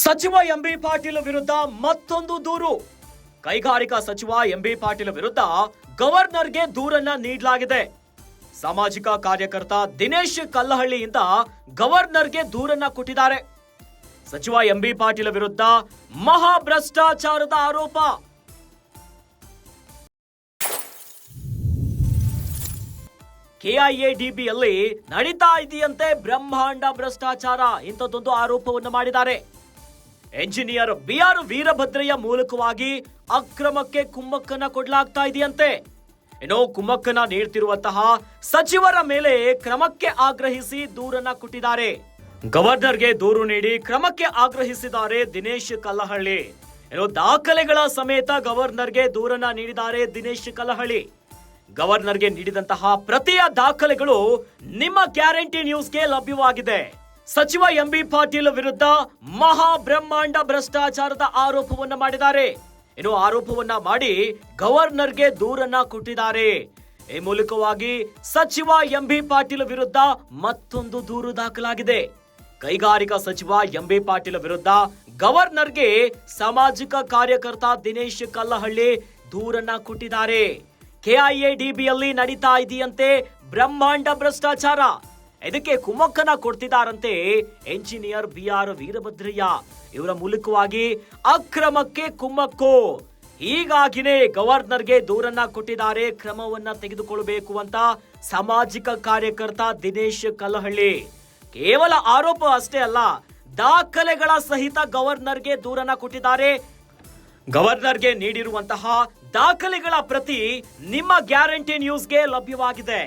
ಸಚಿವ ಎಂಬಿ ಪಾಟೀಲ್ ವಿರುದ್ಧ ಮತ್ತೊಂದು ದೂರು. ಕೈಗಾರಿಕಾ ಸಚಿವ ಎಂಬಿ ಪಾಟೀಲ್ ವಿರುದ್ಧ ಗವರ್ನರ್ಗೆ ದೂರನ್ನ ನೀಡಲಾಗಿದೆ. ಸಾಮಾಜಿಕ ಕಾರ್ಯಕರ್ತ ದಿನೇಶ್ ಕಲ್ಲಹಳ್ಳಿಯಿಂದ ಗವರ್ನರ್ಗೆ ದೂರನ್ನ ಕೊಟ್ಟಿದ್ದಾರೆ. ಸಚಿವ ಎಂಬಿ ಪಾಟೀಲ್ ವಿರುದ್ಧ ಮಹಾಭ್ರಷ್ಟಾಚಾರದ ಆರೋಪ. ಕೆಐಎಡಿಬಿಯಲ್ಲಿ ನಡೀತಾ ಇದೆಯಂತೆ ಬ್ರಹ್ಮಾಂಡ ಭ್ರಷ್ಟಾಚಾರ ಇಂಥದ್ದೊಂದು ಆರೋಪವನ್ನು ಮಾಡಿದ್ದಾರೆ. ಎಂಜಿನಿಯರ್ ಬಿ ಆರ್ ವೀರಭದ್ರಯ್ಯ ಮೂಲಕವಾಗಿ ಅಕ್ರಮಕ್ಕೆ ಕುಮ್ಮಕ್ಕನ ಕೊಡಲಾಗ್ತಾ ಇದೆಯಂತೆ. ಇನ್ನು ಕುಮ್ಮಕ್ಕನ ನೀಡ್ತಿರುವಂತಹ ಸಚಿವರ ಮೇಲೆ ಕ್ರಮಕ್ಕೆ ಆಗ್ರಹಿಸಿ ದೂರನ್ನ ಕೊಟ್ಟಿದ್ದಾರೆ. ಗವರ್ನರ್ಗೆ ದೂರು ನೀಡಿ ಕ್ರಮಕ್ಕೆ ಆಗ್ರಹಿಸಿದ್ದಾರೆ ದಿನೇಶ್ ಕಲ್ಲಹಳ್ಳಿ. ಏನೋ ದಾಖಲೆಗಳ ಸಮೇತ ಗವರ್ನರ್ಗೆ ದೂರನ್ನ ನೀಡಿದ್ದಾರೆ ದಿನೇಶ್ ಕಲ್ಲಹಳ್ಳಿ. ಗವರ್ನರ್ಗೆ ನೀಡಿದಂತಹ ಪ್ರತಿಯ ದಾಖಲೆಗಳು ನಿಮ್ಮ ಗ್ಯಾರಂಟಿ ನ್ಯೂಸ್ಗೆ ಲಭ್ಯವಾಗಿದೆ. ಸಚಿವ ಎಂಬಿ ಪಾಟೀಲ್ ವಿರುದ್ಧ ಮಹಾ ಬ್ರಹ್ಮಾಂಡ ಭ್ರಷ್ಟಾಚಾರದ ಆರೋಪವನ್ನ ಮಾಡಿದ್ದಾರೆ. ಇನ್ನು ಆರೋಪವನ್ನ ಮಾಡಿ ಗವರ್ನರ್ಗೆ ದೂರನ್ನ ಕೊಟ್ಟಿದ್ದಾರೆ. ಈ ಮೂಲಕವಾಗಿ ಸಚಿವ ಎಂಬಿ ಪಾಟೀಲ್ ವಿರುದ್ಧ ಮತ್ತೊಂದು ದೂರು ದಾಖಲಾಗಿದೆ. ಕೈಗಾರಿಕಾ ಸಚಿವ ಎಂಬಿ ಪಾಟೀಲ್ ವಿರುದ್ಧ ಗವರ್ನರ್ಗೆ ಸಾಮಾಜಿಕ ಕಾರ್ಯಕರ್ತ ದಿನೇಶ್ ಕಲ್ಲಹಳ್ಳಿ ದೂರನ್ನ ಕೊಟ್ಟಿದ್ದಾರೆ. ಕೆಐಎಡಿಬಿಯಲ್ಲಿ ನಡೀತಾ ಇದೆಯಂತೆ ಬ್ರಹ್ಮಾಂಡ ಭ್ರಷ್ಟಾಚಾರ. ಇದಕ್ಕೆ ಕುಮ್ಮಕ್ಕನ ಕೊಡ್ತಿದ್ದಾರಂತೆ ಎಂಜಿನಿಯರ್ ಬಿ ಆರ್ ವೀರಭದ್ರಯ್ಯ? ಇವರ ಮೂಲಕವಾಗಿ ಅಕ್ರಮಕ್ಕೆ ಕುಮ್ಮಕ್ಕು ಹೀಗಾಗಿನೇ ಗವರ್ನರ್ಗೆ ದೂರನ್ನ ಕೊಟ್ಟಿದ್ದಾರೆ, ಕ್ರಮವನ್ನ ತೆಗೆದುಕೊಳ್ಳಬೇಕು ಅಂತ ಸಾಮಾಜಿಕ ಕಾರ್ಯಕರ್ತ ದಿನೇಶ್ ಕಲಹಳ್ಳಿ ಕೇವಲ ಆರೋಪ ಅಷ್ಟೇ ಅಲ್ಲ, ದಾಖಲೆಗಳ ಸಹಿತ ಗವರ್ನರ್ಗೆ ದೂರನ್ನ ಕೊಟ್ಟಿದ್ದಾರೆ. ಗವರ್ನರ್ಗೆ ನೀಡಿರುವಂತಹ ದಾಖಲೆಗಳ ಪ್ರತಿ ನಿಮ್ಮ ಗ್ಯಾರಂಟಿ ನ್ಯೂಸ್ಗೆ ಲಭ್ಯವಾಗಿದೆ.